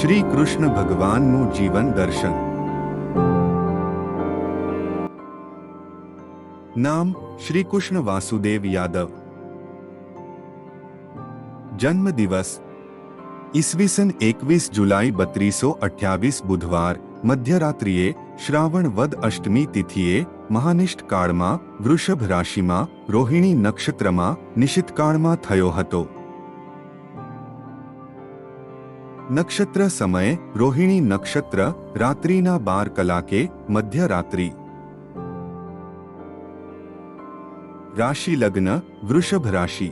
શ્રી કૃષ્ણ ભગવાનનું જીવન દર્શન. નામ શ્રી કૃષ્ણ વાસુદેવ યાદવ. જન્મ દિવસ ઈસવીસન એકવીસ જુલાઈ બત્રીસો અઠ્યાવીસ બુધવાર, મધ્યરાત્રિએ શ્રાવણ વદ અષ્ટમી તિથિએ મહાનિષ્ઠ કાળમાં વૃષભ રાશિમાં રોહિણી નક્ષત્રમાં નિશિતકાળમાં થયો હતો. નક્ષત્ર સમયે રોહિણી નક્ષત્ર રાત્રિના બાર કલાકે મધ્યરાત્રિ રાશિ લગ્ન વૃષભ રાશિ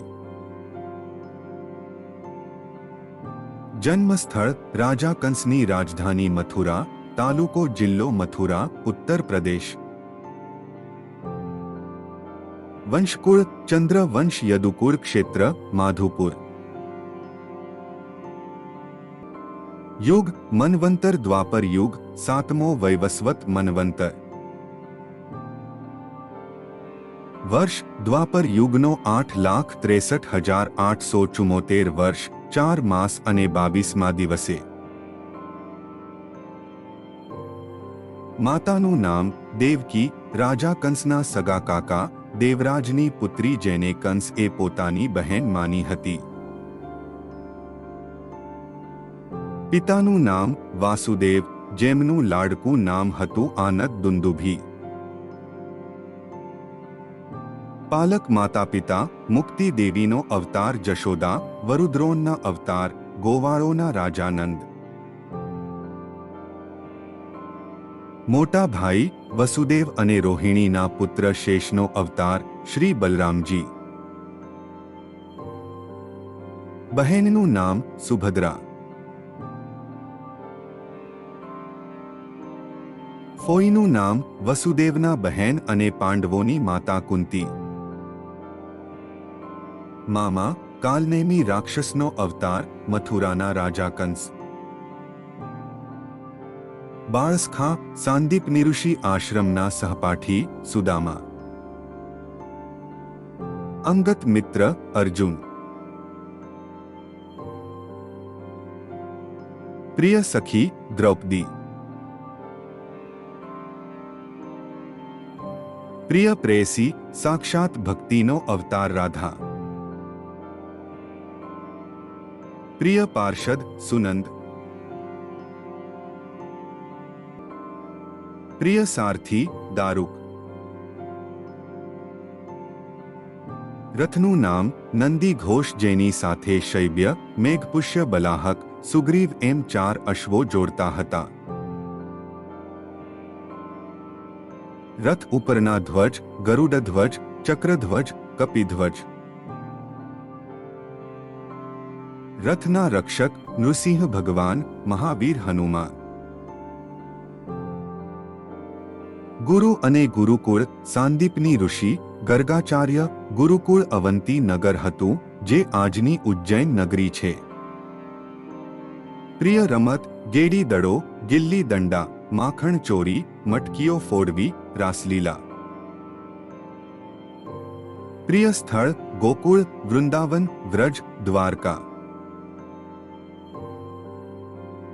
જન્મ સ્થળ રાજા કંસની રાજધાની મથુરા તાલુકો જિલ્લો મથુરા ઉત્તર પ્રદેશ વંશકુળ ચંદ્ર વંશ યદુકુળ ક્ષેત્ર માધુપુર યુગ મનવંતર દ્વાપર યુગ સાતમો વૈવસ્વત મનવંતર વર્ષ દ્વાપર યુગનો આઠ લાખ ત્રેસઠ હજાર આઠસો ચુમ્મોતેર વર્ષ ચાર માસ અને બાવીસમા દિવસે માતાનું નામ દેવકી રાજા કંસના સગા કાકા દેવરાજની પુત્રી જેને કંસ એ પોતાની બહેન માની હતી પિતાનું નામ વાસુદેવ, જેમનું લાડકું નામ હતું આનંદ દુંદુભી. પાલક માતા પિતા, મુક્તિ દેવીનો અવતાર જશોદા, વરુદ્રોનના અવતાર, ગોવાળોના રાજાનંદ. મોટા ભાઈ, વસુદેવ અને રોહિણીના પુત્ર શેષનો અવતાર, શ્રી બલરામજી. બહેનનું નામ સુભદ્રા. ફોઈનું નામ વસુદેવના બહેન અને પાંડવોની માતા કુંતી મામા કાલનેમી રાક્ષસનો અવતાર મથુરાના રાજા કંસ બાળસખા સાંદીપ નિરુષિ આશ્રમના સહપાઠી સુદામા અંગત મિત્ર અર્જુન પ્રિય સખી દ્રૌપદી પ્રિય પ્રેયસી સાક્ષાત ભક્તિનો અવતાર રાધા પ્રિય પાર્ષદ સુનંદ પ્રિય સારથી દારૂક રથનું નામ નંદી ઘોષ જેની સાથે શૈબ્ય મેઘપુષ્ય બલાહક સુગ્રીવ એમ ચાર અશ્વો જોડતા હતા રથ ઉપરના ધ્વજ, ગરુડ ધ્વજ ચક્રધ્વજ કપિધ્વજ રથના રક્ષક નૃસિંહ ભગવાન, મહાવીર હનુમાન. ગુરુ અને ગુરુકુળ સાંદીપની ઋષિ, ગર્ગાચાર્ય, ગુરુકુળ અવંતી નગર હતું, જે આજની ઉજ્જૈન નગરી છે. પ્રિય રમત, ગેડી દડો, ગિલ્લી દંડા. માખણ ચોરી મટકીઓ ફોડવી રાસલીલા પ્રિય સ્થળ ગોકુળ વૃંદાવન વ્રજ દ્વારકા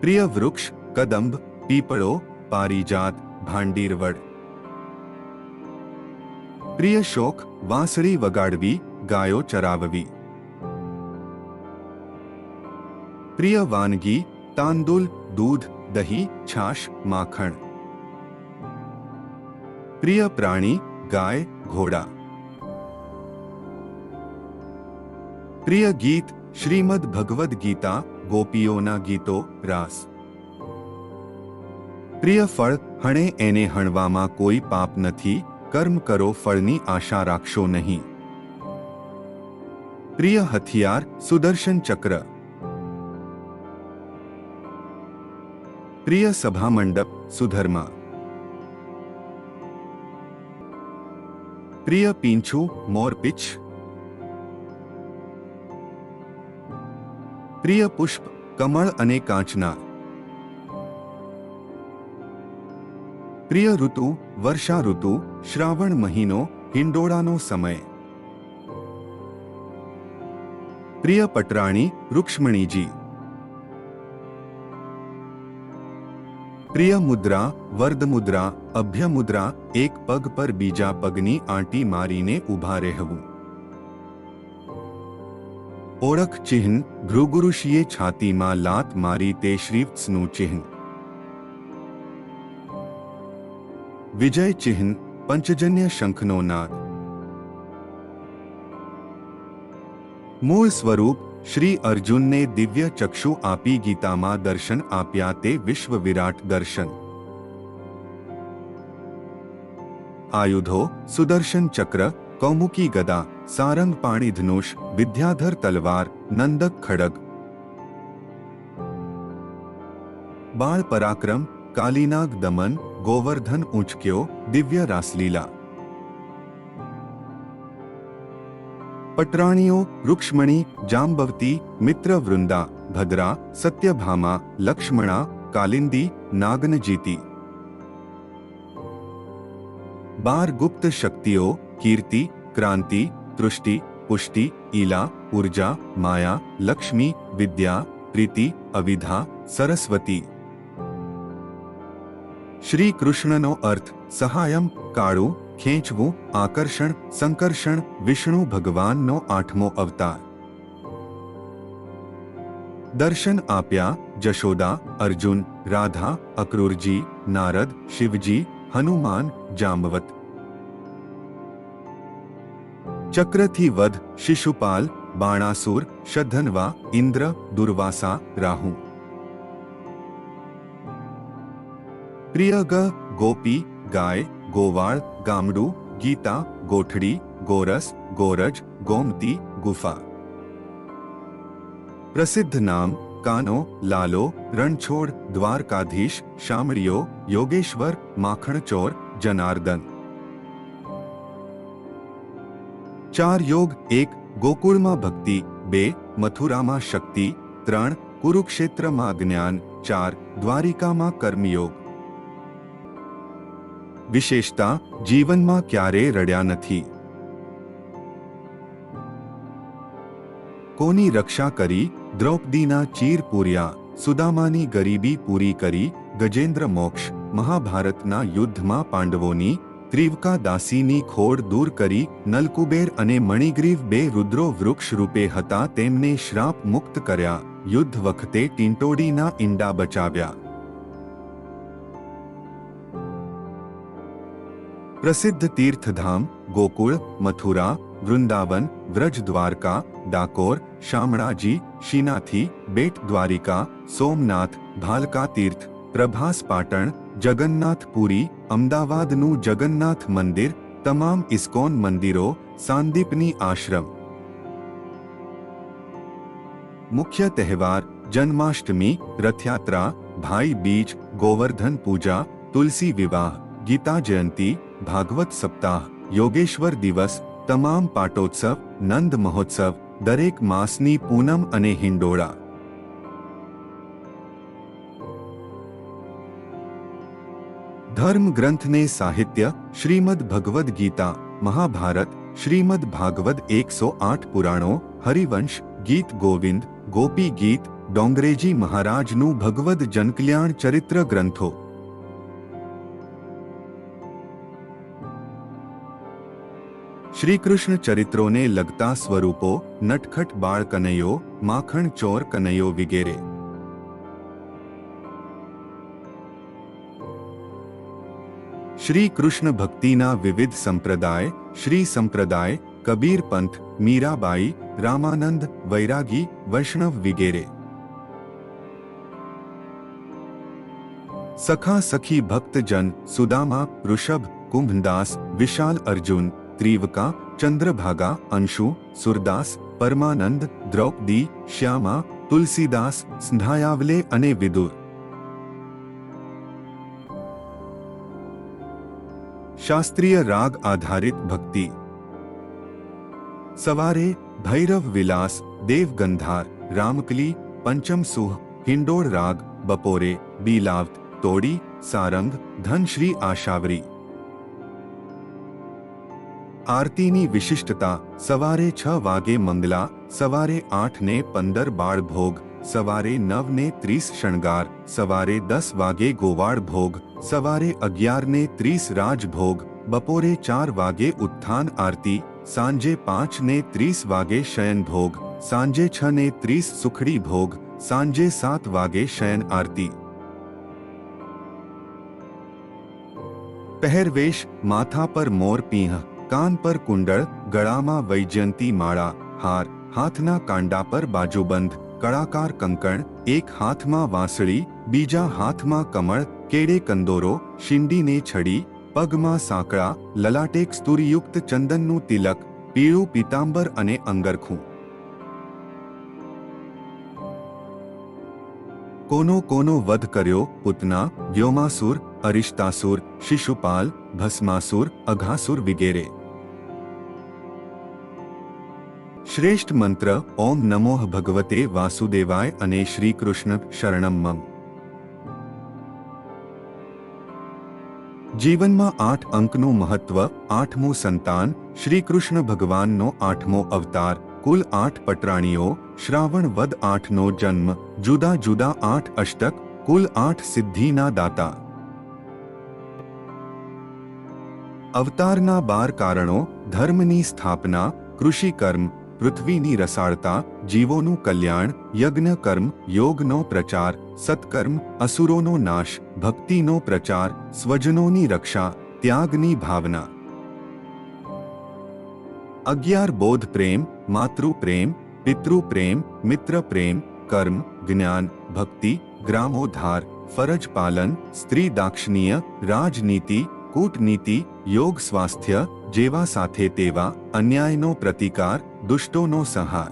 પ્રિય વૃક્ષ કદંબ પીપળો પારિજાત ભાંડીરવડ પ્રિય શોખ વાંસળી વગાડવી ગાયો ચરાવવી પ્રિય વાનગી તાંદુલ દૂધ દહીં છાશ માખણ પ્રિય પ્રાણી ગાય ઘોડા પ્રિય ગીત શ્રીમદ ભગવદ્ ગીતા ગોપીઓના ગીતો રાસ પ્રિય ફળ હણે એને હણવામાં કોઈ પાપ નથી કર્મ કરો ફળની આશા રાખશો નહીં પ્રિય હથિયાર સુદર્શન ચક્ર પ્રિય સભા મંડપ સુધર્મા. પ્રિય પીંછું મોરપીછ પ્રિય પુષ્પ કમળ અને કાંચના. પ્રિય ઋતુ વર્ષા ઋતુ શ્રાવણ મહિનો હિંડોળાનો સમય. પ્રિય પટરાણી રૂક્ષ્મણીજી. પ્રિય મુદ્રા વર્દ મુદ્રા અભ્ય મુદ્રા એક પગ પર બીજા પગની આંટી મારીને ઊભા રહેવું ઓળખ ચિહ્ન ભૃગુઋષિએ છાતીમાં લાત મારી તે શ્રીપ્સનું ચિહ્ન વિજય ચિહ્ન પંચજન્ય શંખનો નાદ મૂળ સ્વરૂપ શ્રી અર્જુનને દિવ્ય ચક્ષુ આપી ગીતામાં દર્શન આપ્યા તે વિશ્વ વિરાટ દર્શન આયુધો સુદર્શન ચક્ર કૌમુકી ગદા સારંગ પાણી ધનુષ વિદ્યાધર તલવાર નંદક ખડગ બાળ પરાક્રમ કાલીનાગ દમન ગોવર્ધન ઉંચક્યો દિવ્ય રાસલીલા પટરાણીઓ રૂક્ષ્મણી જાંબવતી મિત્ર વૃંદા ભદ્રા સત્યભામા લક્ષ્મણા કાલિંદી નાગનજીતી બાર ગુપ્ત શક્તિઓ કીર્તિ ક્રાંતિ તૃષ્ટિ પુષ્ટિ ઈલા ઉર્જા માયા લક્ષ્મી વિદ્યા પ્રીતિ અવિધા સરસ્વતી શ્રી કૃષ્ણનો અર્થ સહાયમ કાળું ખેંચવું આકર્ષણ સંકર્ષણ વિષ્ણુ ભગવાનનો આઠમો અવતાર દર્શન આપ્યા જશોદા અર્જુન રાધા અક્રૂરજી નારદ શિવજી હનુમાન જાંબવત ચક્રથી વધ શિશુપાલ બાણાસુર શધન્વા ઇન્દ્ર દુર્વાસા રાહુ પ્રિય ગ ગોપી ગાય ગોવાળ ગામડું ગીતા ગોઠડી ગોરસ ગોરજ ગોમતી ગુફા પ્રસિદ્ધ નામ કાનો લાલો રણછોડ દ્વારકાધીશ શામળિયો યોગેશ્વર માખણચોર જનાર્દન ચાર યોગ એક ગોકુળમાં ભક્તિ બે મથુરામાં શક્તિ ત્રણ કુરુક્ષેત્રમાં જ્ઞાન ચાર દ્વારિકામાં કર્મયોગ વિશેષતા જીવનમાં ક્યારેય રડ્યા નથી. કોની રક્ષા કરી દ્રૌપદીના ચીર પૂર્યા, સુદામાની ગરીબી પૂરી કરી, ગજેન્દ્ર મોક્ષ, મહાભારતના યુદ્ધમાં પાંડવોની, ત્રિવકા દાસીની ખોડ દૂર કરી, નલકુબેર અને મણિગ્રીવ બે રુદ્રો વૃક્ષ રૂપે હતા તેમને શ્રાપ મુક્ત કર્યા, યુદ્ધ વખતે ટિંટોડીના ઈંડા બચાવ્યા. પ્રસિદ્ધ તીર્થધામ ગોકુળ મથુરા વૃંદાવન વ્રજ દ્વારકા ડાકોર શામળાજી શીનાથી બેટ દ્વારિકા સોમનાથ ભાલકા તીર્થ પ્રભાસ પાટણ જગન્નાથપુરી અમદાવાદનું જગન્નાથ મંદિર તમામ ઇસ્કોન મંદિરો સાંદીપની આશ્રમ મુખ્ય તહેવાર જન્માષ્ટમી રથયાત્રા ભાઈ બીજ ગોવર્ધન પૂજા તુલસી વિવાહ ગીતા જયંતી ભાગવત સપ્તાહ યોગેશ્વર દિવસ તમામ પાટોત્સવ નંદ મહોત્સવ દરેક માસની પૂનમ અને હિંડોળા ધર્મ ગ્રંથને સાહિત્ય શ્રીમદ ભગવદ્ ગીતા મહાભારત શ્રીમદ ભાગવદ એકસો આઠ પુરાણો હરિવંશ ગીત ગોવિંદ ગોપી ગીત ડોંગરેજી મહારાજનું ભગવદ જનકલ્યાણ ચરિત્ર ગ્રંથો શ્રીકૃષ્ણ ચરિત્રોને લગતા સ્વરૂપો નટખટ બાળ કનૈયો માખણ ચોર કનૈયો વિગેરે શ્રી કૃષ્ણ ભક્તિના વિવિધ સંપ્રદાય શ્રી સંપ્રદાય કબીર પંથ મીરાબાઈ રામાનંદ વૈરાગી વૈષ્ણવ વિગેરે સખા સખી ભક્તજન સુદામા ઋષભ કુંભદાસ વિશાલ અર્જુન ત્રિવકા ચંદ્રભાગા અંશુ સુરદાસ પરમાનંદ દ્રૌપદી શ્યામા તુલસીદાસ સ્ંધાયાવલે અને વિદુર શાસ્ત્રીય રાગ આધારિત ભક્તિ સવારે ભૈરવ વિલાસ દેવ ગંધાર રામકલી પંચમ સુહ હિંડોળ રાગ બપોરે બીલાવત તોડી સારંગ ધનશ્રી આશાવરી આરતીની વિશિષ્ટતા સવારે છ વાગે મંગલા સવારે આઠ ને પંદર બાળ ભોગ સવારે નવ ને ત્રીસ શણગાર સવારે દસ વાગે ગોવાળ ભોગ સવારે અગિયાર ને ત્રીસ રાજભોગ બપોરે ચાર વાગે ઉત્થાન આરતી સાંજે પાંચ ને ત્રીસ વાગે શયન ભોગ સાંજે છ ને ત્રીસ સુખડી ભોગ સાંજે સાત વાગે શયન આરતી પહેરવેશ માથા પર મોર પીંહ કાન પર કુંડળ ગળામાં વૈજયંતી માળા હાર હાથના કાંડા પર બાજુબંધ કળાકાર કંકણ એક હાથમાં વાંસળી બીજા હાથમાં કમળ કેડે કંદોરો શિંડીને છડી પગમાં સાંકળા લલાટેક સ્તુરીયુક્ત ચંદનનું તિલક પીળું પીતાંબર અને અંગરખું કોનો કોનો વધ કર્યો પૂતના વ્યોમાસુર અરિષ્તાસુર શિશુપાલ ભસ્માસુર અઘાસુર વગેરે શ્રેષ્ઠ મંત્ર ઓમ નમો ભગવતે વાસુદેવાય અને શ્રી કૃષ્ણ શરણમ મમ જીવનમાં આઠ અંકનું મહત્વ આઠમું સંતાન શ્રી કૃષ્ણ ભગવાનનો આઠમો અવતાર કુલ આઠ પટરાણીઓ શ્રાવણ વદ આઠનો જન્મ જુદા જુદા આઠ અષ્ટક કુલ આઠ સિદ્ધિના દાતા અવતારના બાર કારણો ધર્મની સ્થાપના કૃષિ કર્મ પૃથ્વીની રસાળતા જીવોનું કલ્યાણ યજ્ઞ કર્મ યોગનો પ્રચાર સત્કર્મ અસુરોનો નાશ ભક્તિનો પ્રચાર સ્વજનોની રક્ષા ત્યાગની ભાવના અગિયાર બોધ પ્રેમ માતૃ પ્રેમ પિતૃ પ્રેમ મિત્ર પ્રેમ કર્મ જ્ઞાન ભક્તિ ગ્રામોદ્ધાર ફરજ પાલન સ્ત્રી દાક્ષિણીય રાજનીતિ કૂટનીતિ યોગ સ્વાસ્થ્ય જેવા સાથે તેવા અન્યાયનો પ્રતિકાર દુષ્ટોનો સંહાર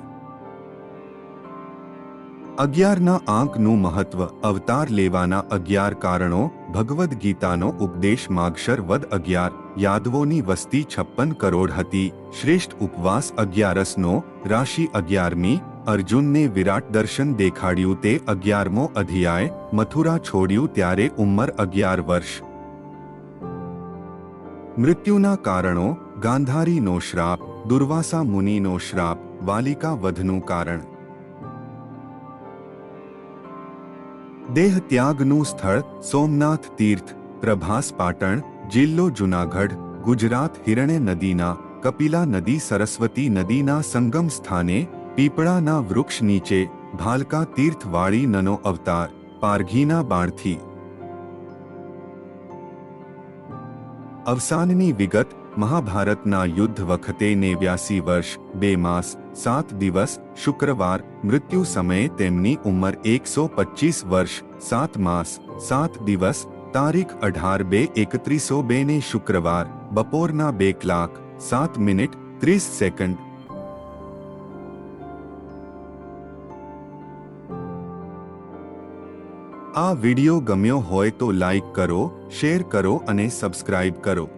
અગિયારના આંકનું મહત્વ અવતાર લેવાના અગિયાર કારણો ભગવદ્ ગીતાનો ઉપદેશ માગશર વદ અગિયાર યાદવોની વસ્તી છપ્પન કરોડ હતી શ્રેષ્ઠ ઉપવાસ અગિયારસનો રાશિ અગિયારમી અર્જુનને વિરાટ દર્શન દેખાડ્યું તે અગિયારમો અધ્યાય મથુરા છોડ્યું ત્યારે ઉંમર અગિયાર વર્ષ મૃત્યુના કારણો ગાંધારીનો શ્રાપ દુર્વાસા મુનિનો શ્રાપ વાલિકા વધનું કારણ દેહ ત્યાગનું સ્થળ સોમનાથ તીર્થ પ્રભાસ પાટણ જિલ્લો જુનાગઢ ગુજરાત હિરણ્ય નદીના કપિલા નદી સરસ્વતી નદીના સંગમ સ્થાને પીપળાના વૃક્ષ નીચે ભાલકા તીર્થવાળી નનો અવતાર પારઘીના બાણથી અવસાનની વિગત મહાભારતના યુદ્ધ વખતે નેવ્યાસી વર્ષ, બે માસ, સાત દિવસ, શુક્રવાર, મૃત્યુ સમયે તેમની ઉંમર એકસો પચીસ વર્ષ, સાત માસ, સાત દિવસ, તારીખ અઢાર બે એકત્રીસો બે ને શુક્રવાર, બપોરના બે કલાક, સાત મિનિટ, ત્રીસ સેકન્ડ. આ વિડિયો ગમ્યો હોય તો લાઈક કરો, શેર કરો અને સબસ્ક્રાઇબ કરો.